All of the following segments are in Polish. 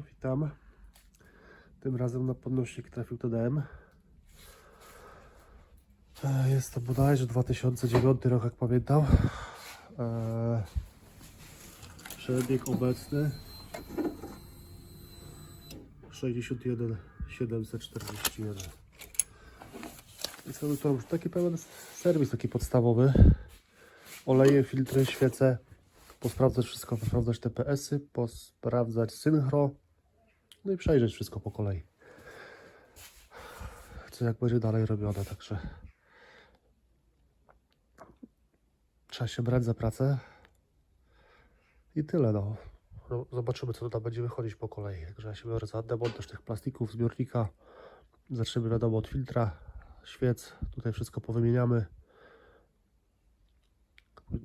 Witam. Tym razem na podnośnik trafił TDM. E, Jest to bodajże 2009 rok, jak pamiętam. E, Przebieg obecny 61 741. I co to już taki pełen serwis, taki podstawowy. Oleje, filtry, świece. Posprawdzać wszystko, posprawdzać TPS-y, posprawdzać synchro. No i przejrzeć wszystko po kolei. Co jak będzie dalej robione, także trzeba się brać za pracę. I tyle no. no zobaczymy co tam będzie wychodzić po kolei. Także ja się biorę za demontaż tych plastików, zbiornika. Zaczniemy wiadomo od filtra, świec. Tutaj wszystko powymieniamy.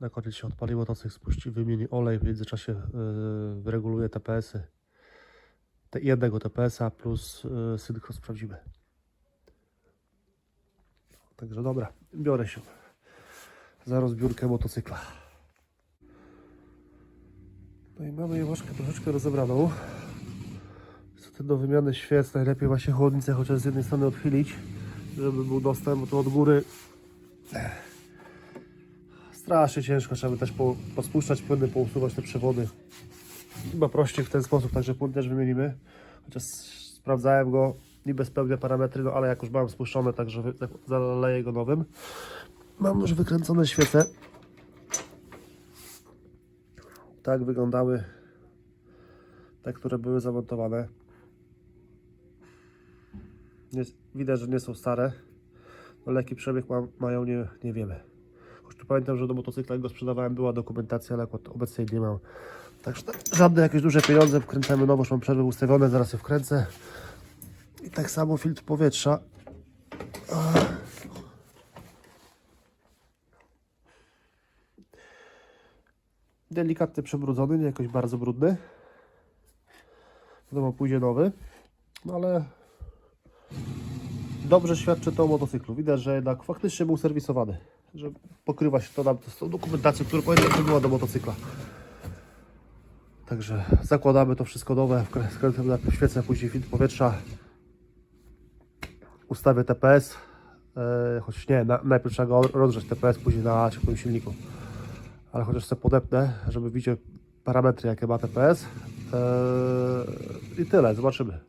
Na koniec się odpali motocykl, spuści, wymieni olej, w międzyczasie yy, wyreguluje TPS-y. Jednego TPS-a plus yy, synchro sprawdzimy. Także dobra, biorę się za rozbiórkę motocykla. No i mamy jełoszkę troszeczkę rozebraną. Niestety do wymiany świec najlepiej właśnie chłodnicę chociaż z jednej strony odchylić, żeby był dostęp, bo tu od góry strasznie ciężko, trzeba by też po, pospuszczać płyny, pousuwać te przewody. Chyba prościej w ten sposób, także płyn też wymienimy. Chociaż sprawdzałem go, niby spełnia parametry, no ale jak już mam spuszczone, także tak zaleję go nowym. Mam już wykręcone świece. Tak wyglądały te, które były zamontowane. Nie, widać, że nie są stare. No, lekki przebieg ma, mają, nie, nie wiemy. Tu pamiętam, że do motocykla, go sprzedawałem, była dokumentacja, ale obecnie nie mam. Także tak, żadne jakieś duże pieniądze, wkręcamy nowo, już mam przerwy ustawione, zaraz je wkręcę. I tak samo filtr powietrza. Delikatnie przebrudzony, nie jakoś bardzo brudny. Wiadomo, pójdzie nowy, no ale dobrze świadczy to o motocyklu. Widać, że jednak faktycznie był serwisowany. Że pokrywa się to nam z tą dokumentacją, którą pamiętam, że była do motocykla. Także zakładamy to wszystko nowe, skręcamy najpierw świecę, później filtr powietrza. Ustawię TPS, e, choć nie, na, najpierw trzeba go rozgrzać TPS, później na ciepłym silniku. Ale chociaż sobie podepnę, żeby widzieć parametry, jakie ma TPS. E, I tyle, zobaczymy.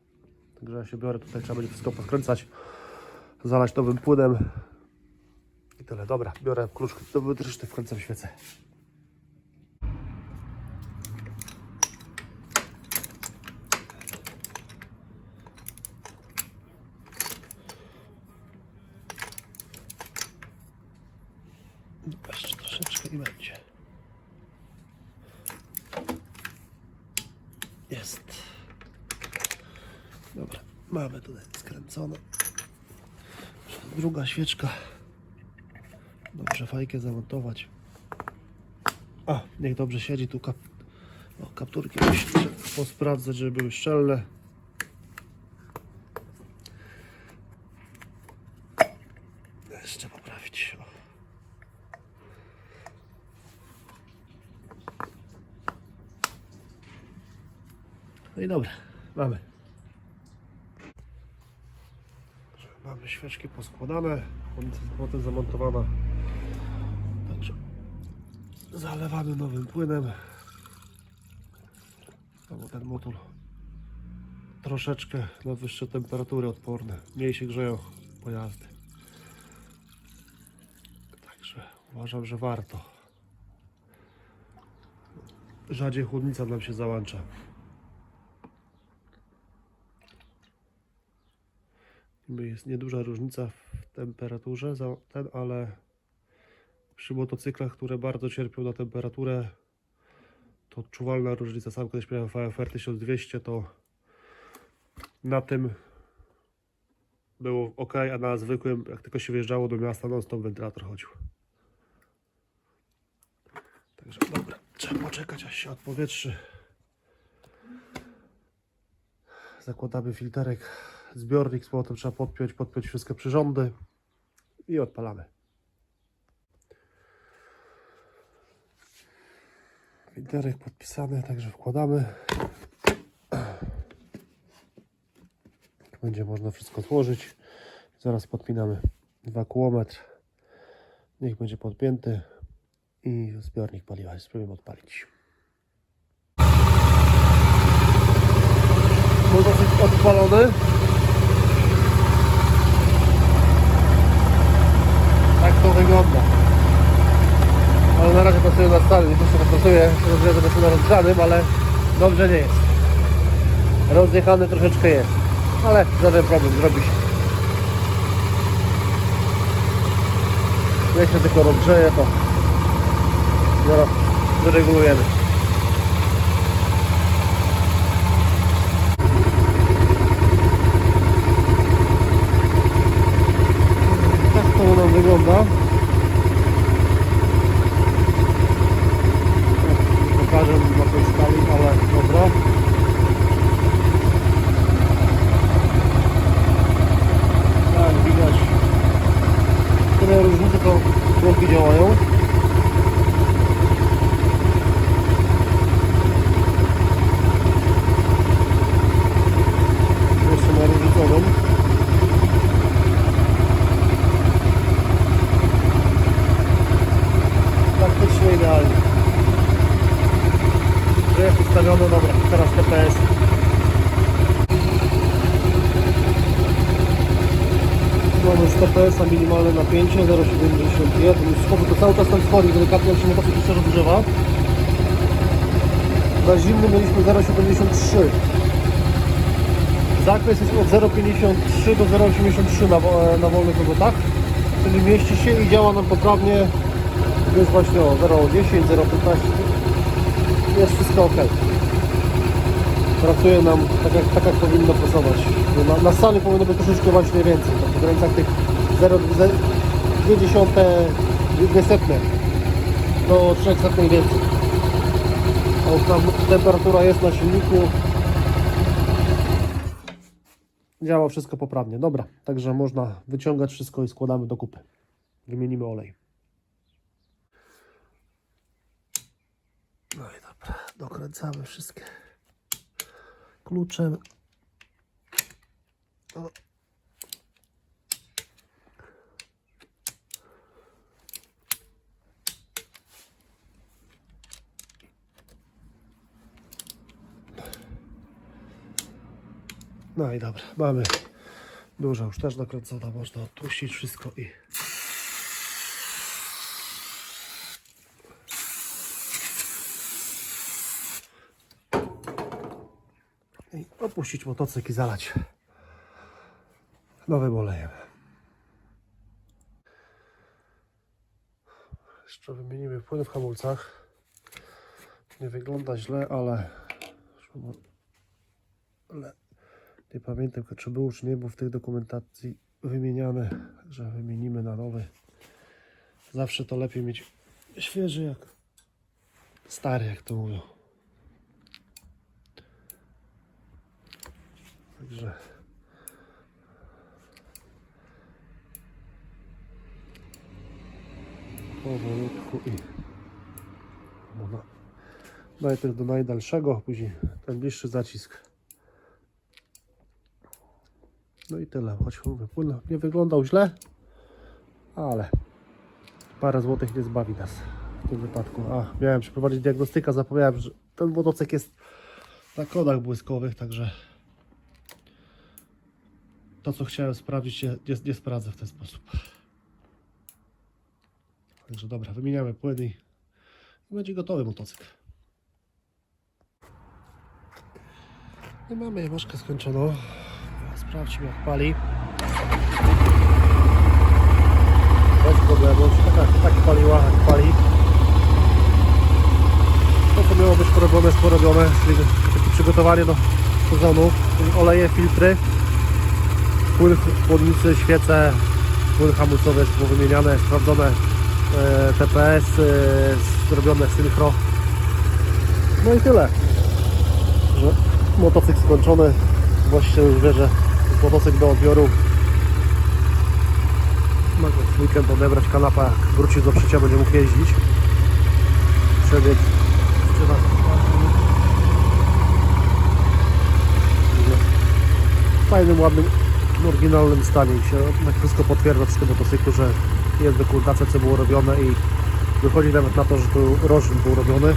Także ja się biorę, tutaj trzeba będzie wszystko poskręcać, zalać nowym płynem. Tyle, dobra, biorę klucz do wytryszty, wkręcam świecę. Jeszcze troszeczkę i będzie. Jest. Dobra, mamy tutaj skręcone. Druga świeczka. Dobrze fajkę zamontować. A, niech dobrze siedzi tu kap... o, kapturki muszę posprawdzać, żeby były szczelne. Jeszcze poprawić. O. No i dobra, mamy. Mamy świeczki poskładane, powrotem zamontowana. Zalewamy nowym płynem. Bo ten motor troszeczkę na wyższe temperatury odporny. Mniej się grzeją pojazdy. Także uważam, że warto. Rzadziej chłodnica nam się załącza. Jest nieduża różnica w temperaturze, za ten, ale przy motocyklach, które bardzo cierpią na temperaturę, to odczuwalna różnica. Sam kiedyś miałem VFR 1200, to na tym było ok, a na zwykłym, jak tylko się wjeżdżało do miasta, non stop wentylator chodził. Także dobra, trzeba poczekać aż się odpowietrzy. Zakładamy filterek, zbiornik z powrotem trzeba podpiąć, podpiąć wszystkie przyrządy i odpalamy. Filterek podpisany, także wkładamy. będzie można wszystko złożyć. Zaraz podpinamy wakuometr. Niech będzie podpięty i zbiornik paliwa. Spróbujemy odpalić. Motocykl odpalony. Tak to wygląda. Na razie pracuję na stale, nie co pracuję, rozumiem, że na rozgrzanym, ale dobrze nie jest. Rozjechany troszeczkę jest, ale żaden problem, zrobi się. Jak się tylko rozgrzeje, to zaraz wyregulujemy. Tak to nam wygląda. Pokażę na tej skali, ale dobra. Tak, widać. Tyle różnice to bloki działają. Jeszcze na różnicowym. Praktycznie idealnie. Że jest ustawione, dobra, teraz TPS. Mamy z TPS-a minimalne napięcie 0,71. Spoko, to cały czas ten wchodzi, delikatnie się motocykl jeszcze rozgrzewa. Na zimnym mieliśmy 0,73. Zakres jest od 0,53 do 0,83 na, wo- na wolnych obrotach. Czyli mieści się i działa nam poprawnie. Jest właśnie o 0,10, 0,15. Jest wszystko ok. Pracuje nam tak jak, tak jak powinno pracować. Na, na sali powinno być troszeczkę właśnie więcej. Tak w granicach tych 0,2 setne do 3 setnej więcej. A temperatura jest na silniku. Działa wszystko poprawnie. Dobra, także można wyciągać wszystko i składamy do kupy. Wymienimy olej. No i dobra, dokręcamy wszystkie kluczem. O. No i dobra, mamy dużo już też dokręcona, można odpuścić wszystko i i opuścić motocykl i zalać nowym olejem. Jeszcze wymienimy płyn w hamulcach. Nie wygląda źle, ale nie pamiętam czy był czy nie był w tej dokumentacji wymieniane, że wymienimy na nowy. Zawsze to lepiej mieć świeży jak stary, jak to mówią. Także powolutku i ona najpierw do najdalszego, później ten bliższy zacisk. No i tyle, choć płyn nie wyglądał źle, ale parę złotych nie zbawi nas w tym wypadku. A, miałem przeprowadzić diagnostykę, zapomniałem, że ten motocykl jest na kodach błyskowych, także to, co chciałem sprawdzić, nie, nie sprawdzę w ten sposób. Także dobra, wymieniamy płyny i będzie gotowy motocykl. I mamy jemaszkę skończoną. Sprawdźmy jak pali. Bez problemu. Taka, tak paliła, jak pali. To co miało być porobione jest porobione, czyli takie przygotowanie do sezonu. Oleje, filtry płyn w chłodnicy, świece, płyn hamulcowy jest wymieniane, sprawdzone e, TPS, e, zrobione synchro. No i tyle. Że motocykl skończony, właściciel już wie, że jest motocykl do odbioru. Mogę w weekend odebrać kanapa, jak wróci do przycia, będzie mógł jeździć. Przebieg 13 Fajnym, ładnym w oryginalnym stanie i się wszystko potwierdza przy tym motocyklu, że jest dokumentacja co było robione i wychodzi nawet na to, że tu rożyn był robiony.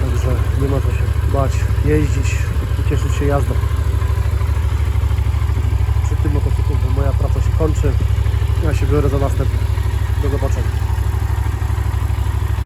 Także nie ma co się bać jeździć i cieszyć się jazdą. Przy tym motocyklu moja praca się kończy. Ja się biorę za następny. Do zobaczenia.